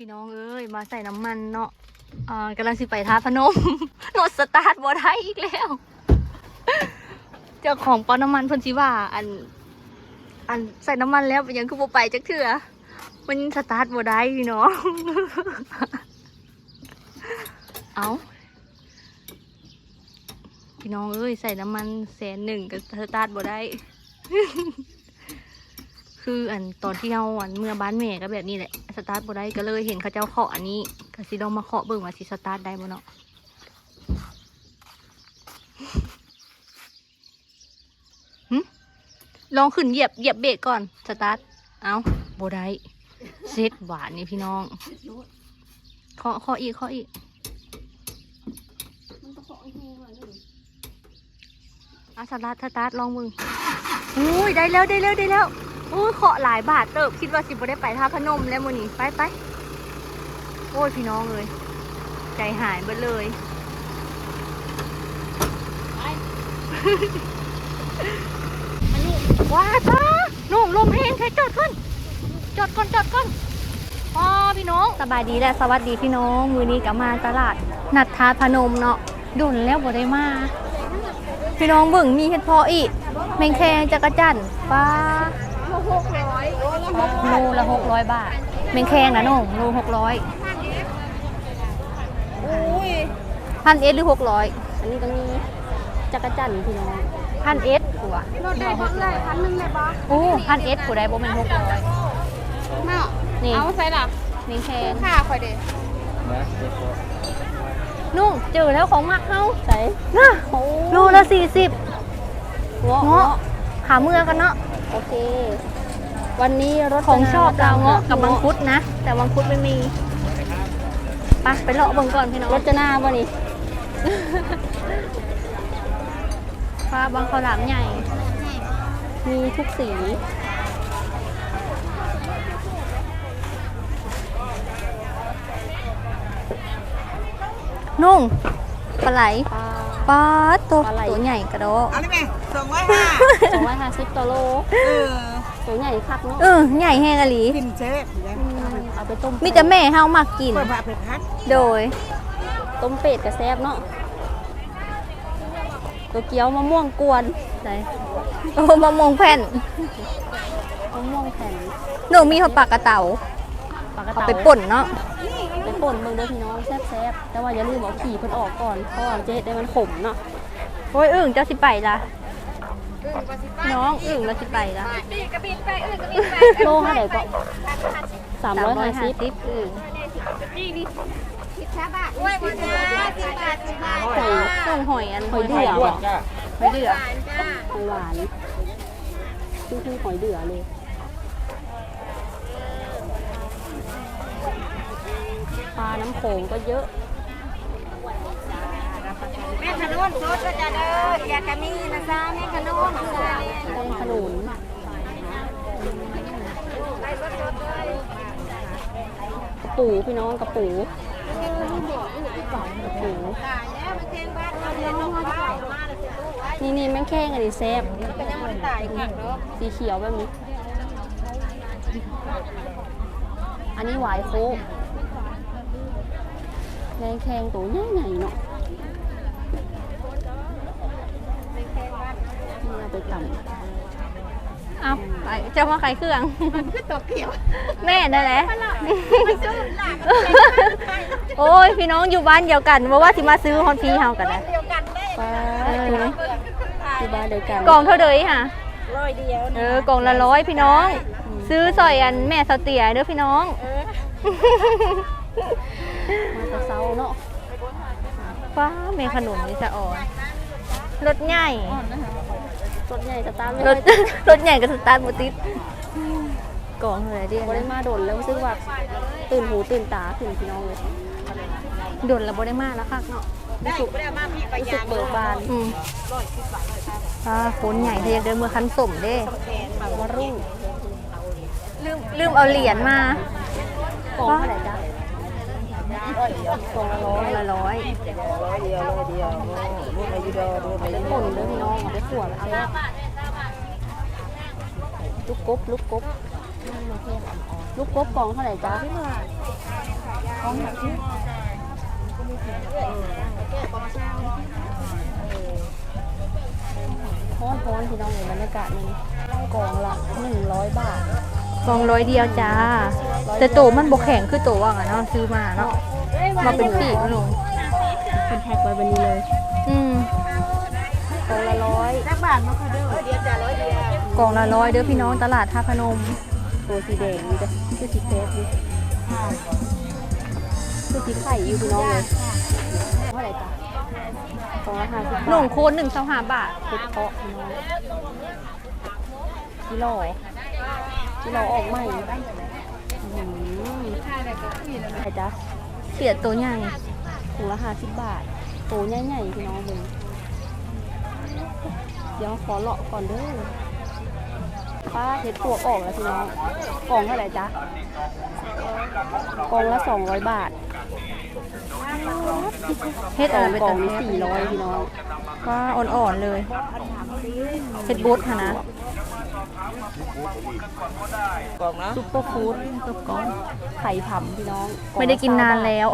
พี่น้องเอ้ยมาใส่น้ำมันเนาะอ่ากำลังสิไปท่าพนมโนดสตาร์ทบ่ได้อีกแล้ว เจ้าของปั๊มน้ำมันเพิ่นสิว่า อัน อันใส่น้ำมันแล้วเป็นหยังคือบ่ไปจักเทื่อมันสตาร์ทบ่ได้พี่น้อง เอาพี่น้องเอ้ยใส่น้ำมันแสนหนึ่งก็สตาร์ทบ่ได้ คืออันตอนที่เราอันเมื่อบ้านแม่ก็แบบนี้แหละสตาร์ทบ่ได้ก็เลยเห็นเขาเจ้าเคาะอันนี้ก็สิลองมาเคาะเบิ่งว่าสิสตาร์ทได้บ่เนาะหึลองขึ้นเหยียบเหยียบเบรกก่อนสตาร์ทเอาบได้เซตหวานนี่พี่น้องเคาะเคาะอีกเคาะอีกอให้แห้งเลยอาสตาร์ทสตาร์ทลองมึงอุ้ยได้แล้วได้แล้วได้แล้ว อุ้เคาะหลายบาทเติบคิดว่าสิบ่ได้ไปท่าพนมแล้วมื้อนี้ไปไปโอ้ยพี่น้องเลย ใจหายไปเลยอันนี้ว้าจ้านุ่มลมแห้งใช้จอดก่อนจอดก่อนจอดก่อนอ๋อพี่น้องสบายดีและสวัสดีพี่น้องมือนี้กลับมาตลาด นัดทาพนมเนาะดุนแล้วบ่ได้มาพี่น้องเบิ่งมีเห็ดพออีกแมงแคงจักรจันทร์ปลา ลละหกร้อยบาทแมงแคงนะน้องโลหกร้อยอุ้ยพันเอสหรือหกร้อยอันนี้ก็มีจักรจันทร์พี่น้องพันเอสกูอะรถได้พันเลยพันหนึ่งเลยปะโอ้พันเอสกูได้บ่เป็นหกร้อยเนาะนี่เอาใส่ละแมงแคงค่าคอยเด้นุ่งเจอแล้วของมักเฮาใส่น่ะโอ้โลละสี่สิบเงาะเงาะหาเมื่อกันเนาะ โอเค วันนี้รถของชอบเราเงาะกับมังคุดนะ แต่มังคุดไม่มีไปไปเลาะเบิ่งก่อนพี่น้องรถจะหน้าบ่นี่ปลาบางขาวหลามใหญ่ มีทุกสีนุ่งปลาไหลปลาปลาตัวปลาไหลตัวใหญ่กระโดด เอาเลยไหมสองร้อยห้าสองร้อยห้าสิบต่อโลเออตัวใหญ่คักเนาะเออใหญ่แห้งอะหลีกินเจ๊บอย่างอืมเอาไปต้มมีแต่แม่เฮามักกินเปิดผักเผ็ดพัดโดย ต้มเป็ดกับแซบเนาะตัวเกี๊ยวมะม่วงกวนไหนโอ้มะม่วงแผ่นมะม่วงแผ่นหนูมีหัวปลากกระเต่าปลากระเอาเตาไปป่นเนาะไปป่นเบิ่งเด้อพี่น้องแซ่บๆแต่ว่าอย่าลืมเอาขี่เพิ่นออกก่อนเพราะว่าเจ๊ได้มันขมเนาะโอ้ยอึ่งเจ้าสิไปละ น้องอึ่งเราสิไปละโลเท่าไหร่ก็สามร้อยห้าสิบสิบอึ่งใส่ส่งหอยอันหอยเดือหอยหอยเดือหอยหวานคือคือหอยเดือเลยปลาน้ำโขงก็เยอะ แม่ขนุนสดก็จะเด้อยากะมีนะจ๊ะแม่ขนุนจ้าแตงขนุนกระปูพี่น้องกระปูกระปูนี่นี่แม่งแข้งอันนี้แซ่บสีเขียวแบบนี้ อันนี้หวายโคแมงแข้งตัวใหญ่ๆเนาะนี่เอาไป ตำเอาไปเจ้ามาขายเครื่องตัวเขียวแม่นั่นแหละโอ้ยพี่น้องอยู่บ้านเดียวกันเพราะว่าที่มาซื้อฮอนพีเฮากันนะเดียวกันเลยปลาที่บ้านเดียวกันกล่องเท่าเดยค่ะร้อยเดียวเออกล่องละร้อยพี่น้อง ซื้อซอยอันแม่เสาเตียเด้อพี่น้อง มาแต่เช้าเนาะฟ้าเมขนมนี่จะอ่อนรถใหญ่ รถใหญ่สตาร์ทรเลถยรถใหญ่กับสตาร์ทบูติดกล่องอะไรดิบ่ได้มาโดนแล้วรู้สึกว่าตื่นหูตื่นตาขึ้นพี่น้องเลยโดนแล้วบ่ได้มาแล้วค่ะเนาะได้ไม่ได้มาพี่ไปรู้สึยากงเบิกบานอืมอ่าคนใหญ่เธออยากเดินมือคันสมเด้ฝั่งวารุ่งลืมลืมเอาเหรียญมากล่องเท่าไหร่จ๊ะ กองละร้อยละร้อยร้อยเดียวร้อยเดียวรูปไปยูโดรูปไปยูดป่นเด้อพี่น้องเอาไปขวดแล้วเอาลูกกบลูกกบลูกกบกองเท่าไหร่จ๊ะฮ้อนฮ้อนพี่น้องเห็นบรรยากาศนี่กองละหนึ่งร้อยบาท กล่องร้อยเดียวจ้า แต่โตมันบกแข็งคือโตว่างอะเนาะซื้อมาเนาะมาเป็นปีกลุงเป็นแพ็คไว้แบบนี้เลย อืมกล่องละร้อยจักบาทมาค่ะเด้อเดียวจ้ะร้อยเดียวกล่องละร้อยเด้อพี่น้องตลาดท่าพนมตัวสีแดงนี่จ้ะคือสีเฟสนี่คือสีไข่อยู่พี่น้องเลยเท่าไหร่จ้ะกล่องละห้าสิบบาทหนุ่งโคนหนึ่งสองห้าบาทเห็ดเพาะพี่น้องกิโล กิโลออกใหม่อื้อหืออะไรจ๊ะเสียตัวใหญ่ถุงละห้าสิบบาทโตใหญ่ๆพี่น้องเลยเดี๋ยวขอเลาะก่อนเด้อป้าเห็ดปวกออกแล้วพี่น้องกล่องเท่าไหร่จ๊ะกล่องละสองร้อยบาทเฮ็ดกล่อะองไรไปกล่อตังวนี้สี่ร้อยพี่น้องว่าอ่อนๆเลยเฮ็ดบดค่ะนะ ซุปเปอร์ฟู้ดกับก้อนไข่ผำพี่น้องกล่องละไม่ได้กินนาน20บทแล้ว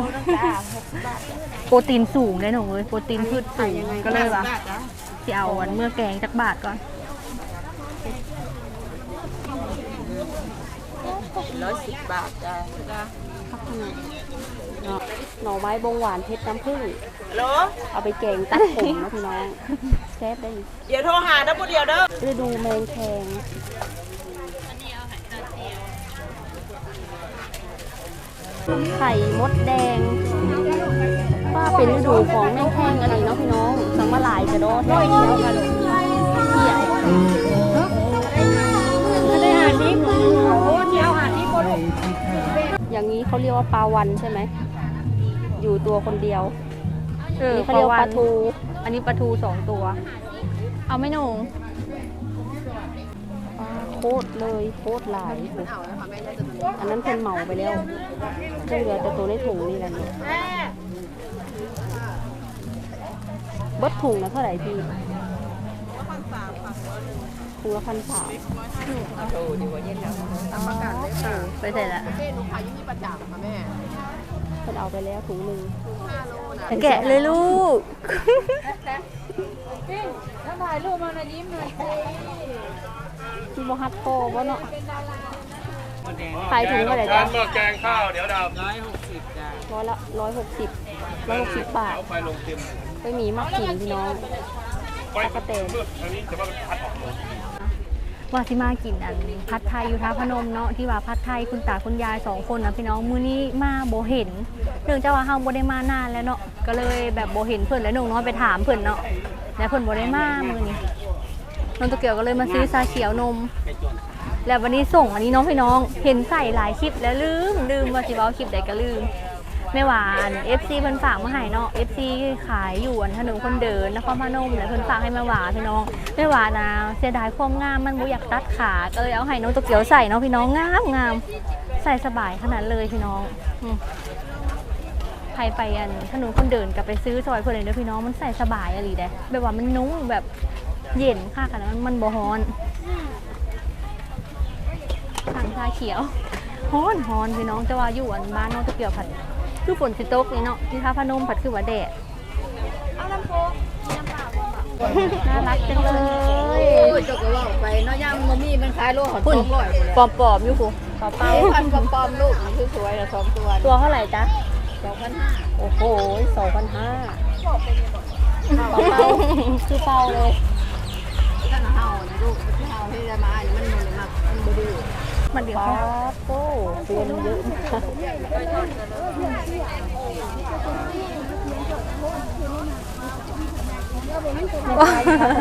โปรตีนสูงเลยหนูเว้ยโปรตีนพืชสูงก็เลยว่าที่เอาวันเมื่อแกงจักบาทก่อนร้อยสิบบาทจ้ะพักขนาดเนาะ หน่อไม้บงหวานเพชรน้ำผึ้งฮัลโหลเอาไปแกงตัดผมนะพี่น้องแซ่บได้อยู่เดี๋ยวโทรหาดับเบิลเดียวเด้อฤดูแมงแคงไข่มดแดงว่าเป็นฤดูของแมงแคงอะไรเนาะพี่น้องสังมาหลายจะโดดแท้เดียวกันเที่ยไม่ได้หาที่โอ้เที่ยวหาที่คนอย่างนี้เขาเรียกว่าปลาวันใช่ไหม อยู่ตัวคนเดียวเออนี่เขาเรียกว่าปลาทู อันนี้ปลาทูสองตัว เอาไหม่หนูปลาโคตรเลยโคตรหลายอันนั้นเป็นเหมาไปแล้วก็เหลือแต่ตัวในถุงนี่แหละเนี่ยเบิดถุงนะเท่าไหร่พี่ถุงละพันสามไปใส่ละเพิ่น เอาไปแล้วถุงหนึ่งแกะเลยลูกที่บ่ฮัดโตบ่เนาะขายถุงเท่าไหร่จ๊ะร้านหม้อแกงข้าวเดี๋ยวดำร้อยหกสิบจ้าร้อยละร้อยหกสิบร้อยหกสิบบาทเอาไฟลงเต็มไปหมีมักกินพี่น้องไฟมันมืดอันนี้จะว่ามันพัดออกเลย ว่าสิมากินอันพัดไทยอยู่ท่าพนมเนาะที่ว่าพัดไทยคุณตาคุณยายสองคนนะพี่น้องมื้อนี้มาโบเห็นเนื่องจากว่าเฮาบ่ได้มานานแล้วเนาะก็เลยแบบโบเห็นเพิ่นแล้วหนูน้อยไปถามเพิ่นเนาะแล้วเพิ่นบ่ได้มามื้อนี้น้องตะเกียวก็เลยมาซื้อชาเขียวนม แล้ววันนี้ส่งอันนี้น้องพี่น้องเห็นใส่หลายคลิปแล้วลืมลืมว่าสิเว้าคลิปใดก็ลืม ไม่หวาน FC เพิ่นฝากมาให้เนาะ FC ขายอยู่อันถนนคนเดินนครพนมแล้วเพิ่นฝากให้แม่หวานพี่น้องแม่หวานนะเสียดายความงามมันบ่อยากตัดขาก็เลยเอาให้น้องตะเกียวใส่เนาะพี่น้องงามงามใส่สบายขนาดเลยพี่น้องใครไปอันถนนคนเดินกลับไปซื้อซอยเพิ่นเลยเด้อพี่น้องมันใส่สบายอะไรเด้แบบว่ามันนุ่มแบบเย็นค่ะขนาดมันมันบ่ร้อนทางชาเขียวฮ้อนฮ้อนพี่น้องจะว่าอยู่อันบ้านน้องตะเกียวผัด คือฝนสิตกนี่เนาะที่ท่าพนมผัดคือว่าแดดน่ารักจังเลยจกกระบอกไปเนาะย่างมมี่มันขายโลหะคุณปอมปอมๆอยู่คุณปอมเป้าพันปอมปอมลูกมันคือสวยละสองตัวตัวเท่าไหร่จ๊ะสองพันห้าโอ้โหสองพันห้าเป่าคือเป่าเลยท่านเฮานะลูกที่เฮาที่จะมา มันเดี๋ยวเขาโต้เตือนเยอะ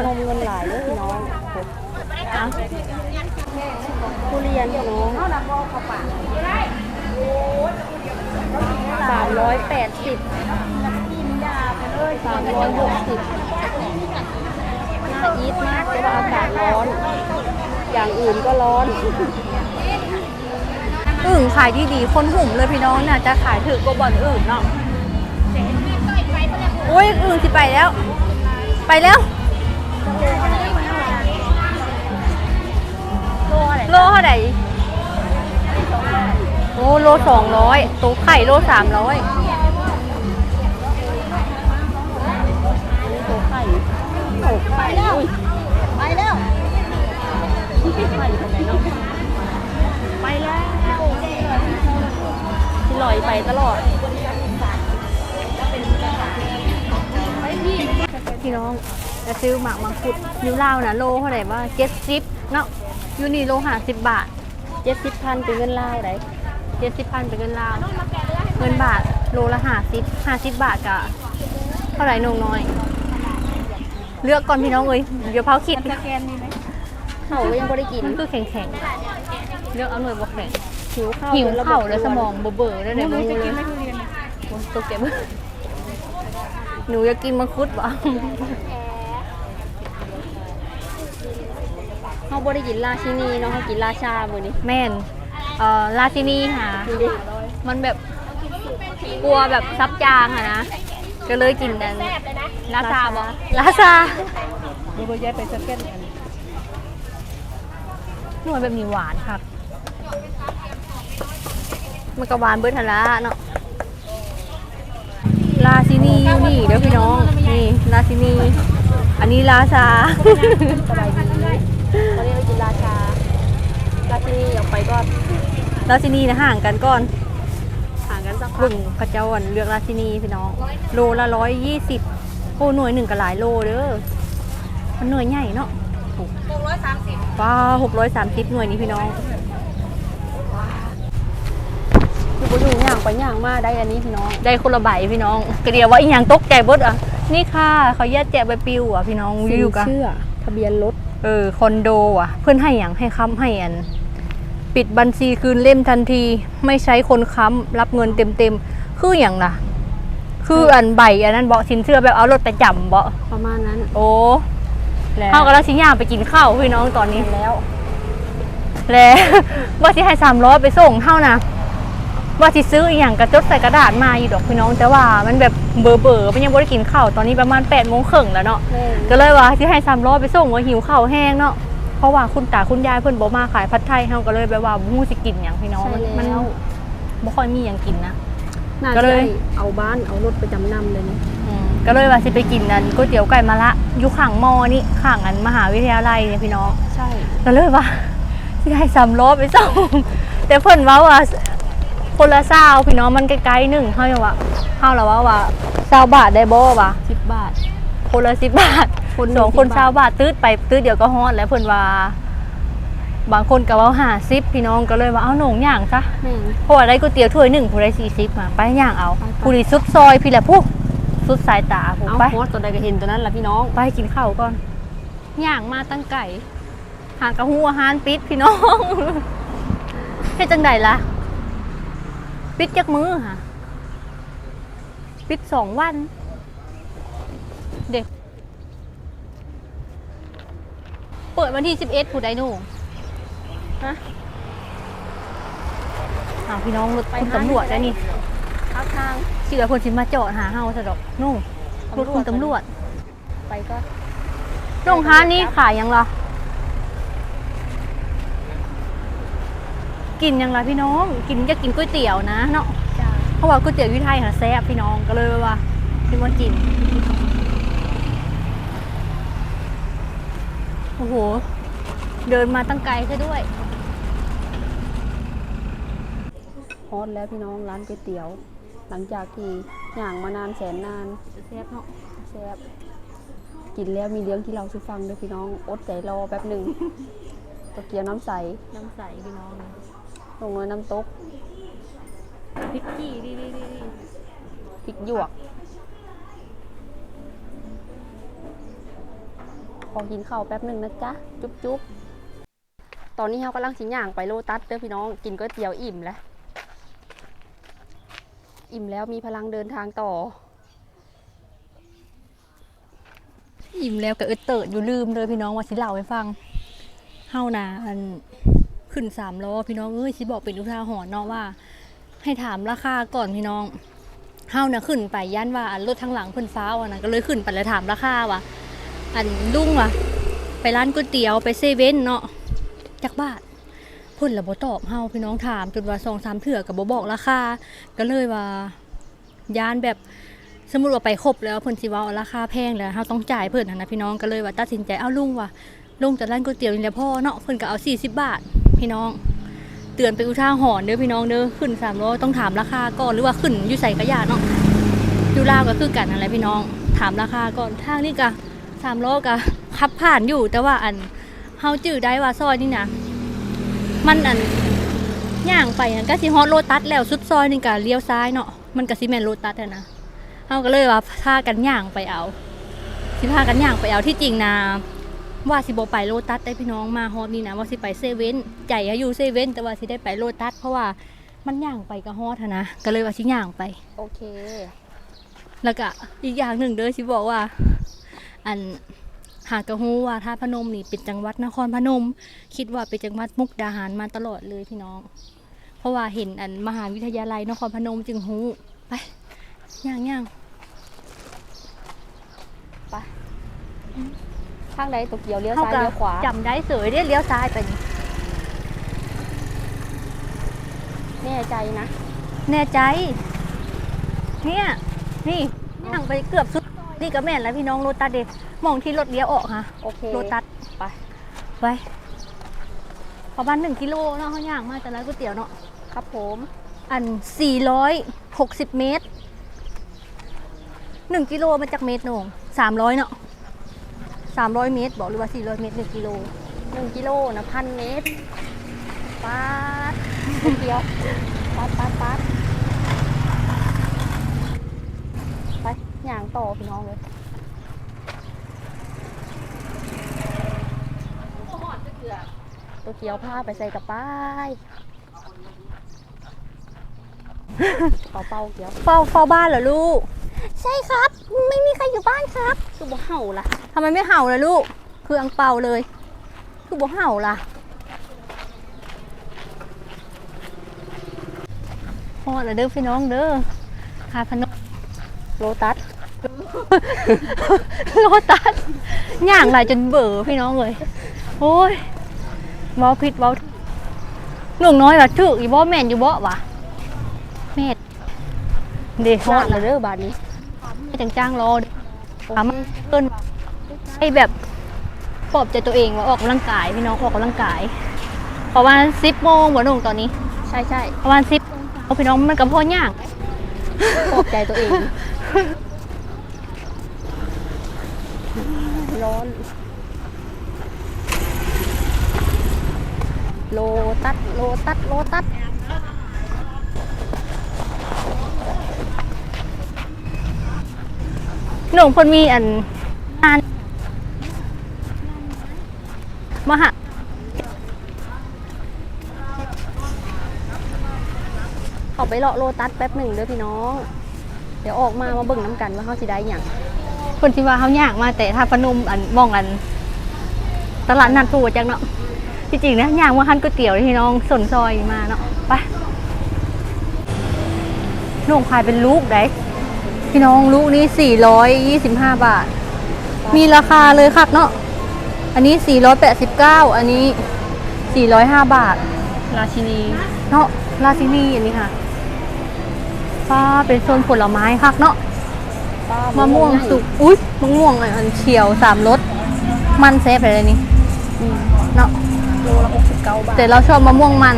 นมเงินหลายเลยน้องทุเรียนน้องสามร้อยแปดสิบสามร้อยหกสิบน่าอีทมากแต่ว่าอากาศร้อน อย่างอื่นก็ร้อน อึ่งขายดีๆ คนหุ่มเลยพี่น้องน่ะจะขายถือกว่าบ่อนอื่นเนาะอุ้ยอึ่งสิไปแล้ว ไปแล้ว โลเท่าไหร่โอ้โลสองร้อยตัวไข่โลสามร้อยตัวไข่ไข่แล้วไปแล้วไปแล้ว ลอยไปตลอดพี่น้องจะซื้อหมากมังคุดอยูลาวนะโลเท่าไหร่ว่าเจ็ดสิบเนาะอยูนี่โลห้าสิบบาทเจ็ดสิบพันเป็นเงินลาวได้เจ็ดสิบพันเป็นเงินลาวเงินบาทโลละห้าสิบห้าสิบบาทกะเท่าไหร่นงน้อย เลือกก่อนพี่น้องเอ้ยเดี๋ยวเผาคิดเขาก็ยังไม่ได้กินมันคือแข็งแข็งๆเลือกเอาหน่วยบวกแข็ง หิวข้าวหิวจนระบบเข่าแล้วสมองเบอๆแล้วไหนบูเลยโอ้ยตกใจเบอหนูอยากกินมังคุดบ่เขาบ่ได้กินราชินีเนาะเขากินราชามื้อนี้แม่นเอ่อราชินีค่ะดูดิมันแบบกลัวแบบซับจางอะนะ ก็เลยกินนั้นลาซาบ่ลาซาดูบ่ยายไปสแกนอันหน่วยแบบนี้หวานครับ มันก็หวานเบิดทนละเนาะลาซินีอยู่นี่เดี๋ยวพี่น้องนี่ลาซินีอันนี้ลาซาสบายดีตอนนี้เรากินราชาราชินีอยากไปก็ลาซินีนะห่างกันก่อนห่างกันสักพัเบิ่กงกระเจ้าอันเลือกราชินีพี่น้องโลละร้อยยี่สิบโอ้หน่วยหนึ่งก็หลายโลเด้อมันหน่วยใหญ่เนาะหกร้อยสามสิบว้าหกร้อยสามสิบหน่วยนี้พี่น้อง คือ บ่อยู่ย่างไปย่างมาได้อันนี้พี่น้อง ได้คนละใบพี่น้องกระเดียวว่าอีหยังตกใจเบดอะ นี่ค่ะเขาแยกแจกใบปลิวอะพี่น้องอยู่ๆกัน เชื่อ ทะเบียนรถ เออคอนโดอะ เพื่อนให้อย่างให้ค้ำให้อัน ปิดบัญชีคืนเล่มทันที ไม่ใช้คนค้ำรับเงินเต็มๆคืออย่างล่ะ คืออันใบอันนั้นเบาะสินเชื่อแบบเอารถไปจำเบาะประมาณนั้นโอ้แล้วเฮากำลังสิย่างไปกินข้าวพี่น้องตอนนี้ แล้ว แล้วว่าสิให้สามร้อยไปส่งเท่านะ ว่าสิซื้ออหย่างกระจดใส่กระดาษมาอยู่ดอกพี่น้อง แต่ว่ามันแบบเบอร์เบอร์มันยังบ่ได้กินข้าวตอนนี้ประมาณ8ปดโมงครึ่งแล้วเนาะแม่ก็เลยว่าที่ให้สามร้อยไปส่งว่าหิวข้าวแห้งเนาะเพราะว่าคุณตาคุณยายเพิ่นบ่มาขายผัดไทยเฮาก็เลยแบบว่าบ่ฮู้สิกินหยังพี่น้องใช่มันมันแล้วบ่ค่อยมีหยังกินนะน่าก็จะเลยได้เอาบ้านเอารถไปจำนำเลยนี่อืมก็เลยว่าสิไปกินนั่นก๋วยเตี๋ยวไก่มะละอยู่ข้างมอนี่ข้างอันมหาวิทยาลัยเนี่ยพี่น้องใช่ก็เลยว่าที่ให้สามล้อไปส่งแต่เพิ่นว่าว่า คนละเศร้าพี่น้องมันใกล้ๆหนึ่งเท่าอย่างว่าเท่าแล้วว่าว่าเศร้าบาทได้บ่วะสิบบาท คนละสิบบาทคนหนึ่งสองคน10เศร้าบาทตืดไปตืดเดียวก็ฮอดแล้วเพิ่นว่า บางคนก็ว่าหาซิปพี่น้องก็เลยว่าเอาหนงย่างซะแม่ง เพราะว่าได้ก๋วยเตี๋ยวถ้วยหนึ่งผู้ได้สี่สิบมาไปย่างเอาไปๆ ผู้ดีซุดซอยพี่แหละผู้สุดสายตาผู้เอาไป โพสต์ตัวใดก็เห็นตัวนั้นแหละพี่น้องไปกินข้าวก่อน ย่างมาตั้งไก่หากระหูอาหารปิดพี่น้อง เฮ็ดจังใดล่ะ ปิดจักมือค่ะ ปิดสองวัน เด็ก เปิดวันที่สิบเอ็ดผู้ใดหนูฮะอ้าวพี่น้องรถไปคุณหาตำรวจแล้วนี่ทักทางเชื่อคนสิมาจอดหาเฮาซะดอกนู่นรถคุณตำรวจ ไปก็น้องค้านี่ขายยังเหรอ กินยังล่ะพี่น้องกินจะกินก๋วยเตี๋ยวนะเนาะจ้าเพราะว่าก๋วยเตี๋ยวอยุไทยค่ะแซ่บพี่น้องก็เลยว่าพี่มันกินโอ้โห เดินมาตั้งไกลซะด้วยฮอตแล้วพี่น้องร้านก๋วยเตี๋ยว หลังจากที่ย่างมานานแสนนานแซ่บเนาะแซ่บกินแล้วมีเลี้ยงที่เราซื้อฟังด้วยพี่น้องอดใจรอแป๊บหนึ่งตะเกียวน้ำใส น้ำใสพี่น้อง ลงน้อยน้ำตกพริกกี้ดีดีดีพริกหยวก ขอกินข้าวแป๊บหนึ่งนะจ๊ะ จุ๊บจุ๊บตอนนี้เรากำลังสิย่างไปโลตัสเด้อพี่น้อง กินก๋วยเตี๋ยวอิ่มแล้ว อิ่มแล้วมีพลังเดินทางต่อ อิ่มแล้วกับเอเติร์ดอยู่ลืมเลยพี่น้องว่าสิเล่าให้ฟังเฮานะอัน ขึ้นสามล้อพี่น้องเอ้ยสิบอกเป็นอุทาหรณ์เนาะว่า ให้ถามราคาก่อนพี่น้องเฮานะขึ้นไปย่านว่าอันรถทางหลังเพิ่นฟ้าวอะนะก็เลยขึ้นไปแล้วถามราคาว่าอันลุงว่ะ ไปร้านก๋วยเตี๋ยวไปเซเว่นเนาะจักบาทเพิ่นละบ่ตอบเฮาพี่น้องถามจนว่า2-3เทื่อก็บ่บอกราคาก็เลยว่าย่านแบบสมมติว่าไปครบแล้วเพิ่นสิว้าราคาแพงแล้วเฮาต้องจ่ายเพิ่นนนะพี่น้องก็เลยว่าตัดสินใจเอาลุงว่าลงจากร้านก๋วยเตี๋ยวนี่แหละพ่อเนาะเพิ่นก็เอา40บาท พี่น้อง เตือนเป็นอุทาหรณ์เด้อพี่น้องเด้อขึ้น300ต้องถามราคาก่อนหรือว่าขึ้นอยู่ใส่กระยาเนาะอยู่ลาวก็คือกันนั่นแหละพี่น้อง ถามราคาก่อนทางนี่ก็300ก็ขับผ่านอยู่ แต่ว่าอันเฮาจื้อได้ว่าซอยนี่นะมันอันย่างไปอันก็สิฮอดโลตัสแล้วสุดซอยนี่ก็เลี้ยวซ้ายเนาะมันก็สิแมนโลตัสนะเฮาก็เลยว่าพากันย่างไปเอาสิพากันย่างไปเอาที่จริงนะ ว่าสิบ่ไปโลตัสได้พี่น้องมาฮอดนี่นะว่าสิไปเซเว่นใจอะอยู่เซเว่นแต่ว่าสิได้ไปโลตัสเพราะว่ามันย่างไปก็ฮอดหั้นนะ ก็เลยว่าสิย่างไป โอเค แล้วก็อีกอย่างหนึ่งเด้อสิบอกว่า อันหากกระฮู้ว่าท่าพนมนี่เป็นจังหวัดนครพนม คิดว่าเป็นจังหวัดมุกดาหารมาตลอดเลยพี่น้อง เพราะว่าเห็นอันมหาวิทยาลัยนครพนมจึงฮู้ไปย่างย่างข้างใดตัวเกียวเลี้ยวเข้าซ้ายกับเลี้ยวขวาจำได้เสยเด้เลี้ยวซ้ายไปนี่แน่ใจนะ แน่ใจ เนี่ย นี่ย่างไปเกือบสุด นี่ก็แม่นแล้วพี่น้องโรตัสเด็มองที่รถเลี้ยวออกค่ะโอเคโรตัสไปไปประมาณหนึ่งกิโลเนาะเขาย่างมาจากร้านก๋วยเตี๋ยวเนาะครับผม อัน 460 เมตร 1 กิโลมาจากเมตรหนง300 เนาะ 300 เมตร บอกหรือว่า 400 เมตร 1 กิโลหนึ่งกิโลนะพันเมตรป๊าดตัวเกียวป๊าดป๊าดป๊าดไปย่างต่อพี่น้องเลยตัวเกียวผ้าไปใส่กับป้ายเป่าเป่าเกียวเฝ้าเฝ้าบ้านเหรอลูก ใช่ครับ ไม่มีใครอยู่บ้านครับ คือบ่เห่าล่ะทำไมไม่เห่าล่ะลูก คืออังเปาเลย คือบ่เห่าล่ะพอแล้วเด้อพี่น้องเด้อคาพนมโลตัสโลตัสย่างหลายจนเบื่อพี่น้องเลยโอ้ยเว้าผิดเว้าหนุ่งน้อยว่าถึกอีบ่แม่นอยู่บ่วะแม่นเด็กฮฮออดดแล้แล้ววเด้อบาดนี้ จังจ้างรอถามเพิ่นให้แบบปลอบใจตัวเองว่าออกกำลังกายพี่น้องออกกำลังกายประมาณ10โมงบ่หนุ่งตอนนี้ ใช่ใช่ประมาณ10เอาพี่น้องมันก็พอย่างปลอบใจตัวเอง ร้อน โลตัสโลตัสโลตัส หนุ่งเพิ่นมีอันงานมหาเขาไปเลาะโลตัสแป๊บหนึ่งเด้อพี่น้อง เดี๋ยวออกมามาเบิ่งน้ำกันว่าเขาสิได้หยังเพิ่ว่าเฮายางมาแต่ถ้าพนมอันมองอัน ตลาดนัดผู้จังเนาะที่จริงนะย่างมาคันก๋วยเตี๋ยวที่น้องสนซอยมาเนาะไปนุ่งขายเป็นลูกได้ พี่น้องลูกนี้ 425 บาท มีราคาเลยคักเนาะ อันนี้ 489 อันนี้ 405 บาท ราชินี เนาะ ราซินีอันนี้ค่ะป้าเป็นโซนผลไม้คักเนาะ มะม่วงสุก อุ้ยมะม่วงอันเขียวสามรส มันเซฟอะไรนี่เนาะโลละหกสิบเก้าบาท แต่เราชอบมะม่วงมัน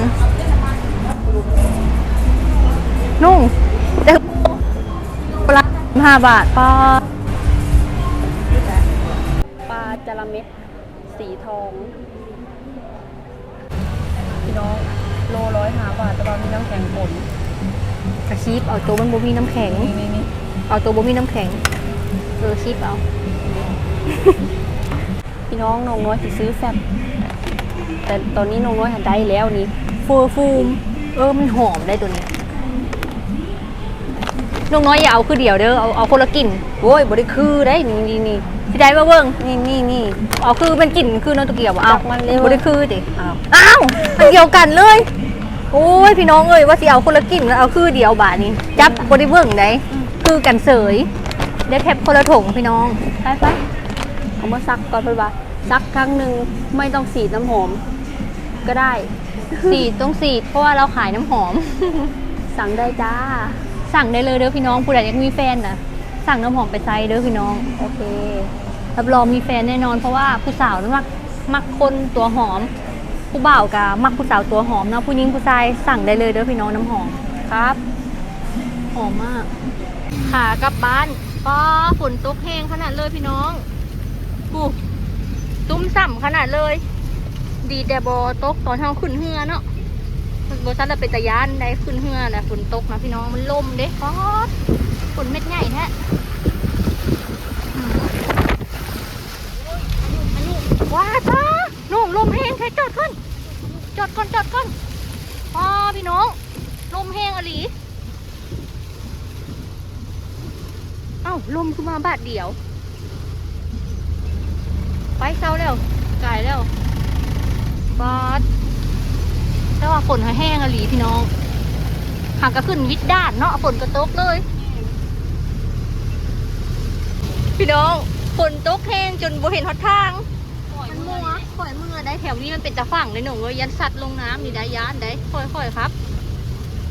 นุ่งแต่ ห้าบาทป้าปลาจระเม็ดสีทอง พี่น้องโลร้อยห้าบาทแต่ว่ามีน้ำแข็งผลกระชีพเอาตัวมันบ่มีน้ำแข็ง นี่นี่นี่เอาตัวบ่มีน้ำแข็งเออชีพเอา พี่น้องน้องน้อยสิซื้อแฟบแต่ตอนนี้น้องน้อยหันได้แล้วนี่ฟูฟูมเออมันหอมได้ตัวนี้ ลูกน้อยอย่าเอาคือเดียวเด้อเอาเอาคนละกลิ่นโอ้ยบริคือได้นี่นี่นี่สิได้ว่าเบิ่งนี่นี่นี่เอาคือเป็นกลิ่นคือน้องตะเกียบบ่เอาจักมันเร็ว บ่ได้คือดิอ้าวอ้าวอันเดียวกันเลย โอ้ยพี่น้องเอ้ยว่าสิเอาคนละกลิ่นแล้วเอาคือเดียวบาทนี้จับบ่ได้เบิ่งได้คือกันเสยเดี๋ยวแคปคนละถุงพี่น้อง ไปไปเอามาซักก่อนเพื่อนว่าซักครั้งหนึ่งไม่ต้องสีดน้ำหอม ก็ได้ สีดต้องสีดเพราะว่าเราขายน้ำหอม สั่งได้จ้า สั่งได้เลยเด้อพี่น้องผู้ใดยากมีแฟนนะสั่งน้ำหอมไปใส่เด้อพี่น้องโอเครับรองมีแฟนแน่นอนเพราะว่าผู้สาวนั้นมักมักคนตัวหอม ผู้บ่าวกับมักผู้สาวตัวหอมเนาะผู้หญิงผู้ชายสั่งได้เลยเด้อพี่น้องน้ำหอมครับหอมมากขากลับบ้านป้าฝนตกแห้งขนาดเลยพี่น้องกูตุ้มส่ำขนาดเลย ดีแต่บอตกตอนเท้าขึ้นเฮือเนาะ บอชันเราเป็นตะยานได้ขึ้นเฮือนะฝนตกนะพี่น้องมันลมเด้ป๊อดฝนเม็ดใหญ่แท้อืมอันนี้ว้าจ้านุ่งลมแห้งแท้จอดก่อนจอดก่อนจอดก่อนอ๋อพี่น้อง ลมแห้งอลีเอ้าลมคือมาบาดเดียว ไปเศร้าแล้วกายแล้วบอส แต่ว่าฝนแห้งอะหลีพี่น้องหากก็ขึ้นวิดด้านเนาะฝนก็ตกเลย พี่น้องฝนตกแห้งจนบ่เห็นหนทางมันมัวข่อยมือได้แถวนี้มันเป็นตะฝั่งเลยหนูเว้ยยันสัตว์ลงน้ำนี่ได้ยานได้ค่อยๆครับ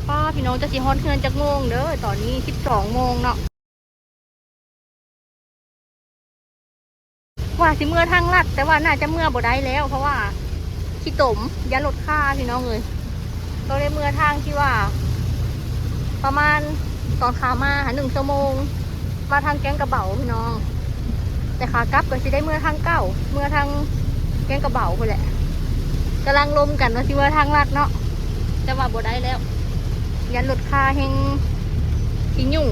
ป้าพี่น้องจะสิฮอดเฮือนจักโมงเด้อตอนนี้สิบสองโมงเนาะว่าสิเมื่อทางลัด แต่ว่าน่าจะเมื่อบ่ได้แล้ว เพราะว่า ขี้ตมยันลดค่าพี่น้องเลยก็เลยเมื่อทางที่ว่า ประมาณตอนขามาหาหนึ่งชั่วโมง มาทางแกงกระเบาพี่น้อง แต่ขากลับก็จะได้เมื่อทางเก่าเมื่อทางแกงกระเบาไปแหละกำลังลมกันว่าสิเมื่อทางลัดเนาะแต่ว่าบ่ได้แล้ว ยันลดค่าแห่งขี้ยุ่ง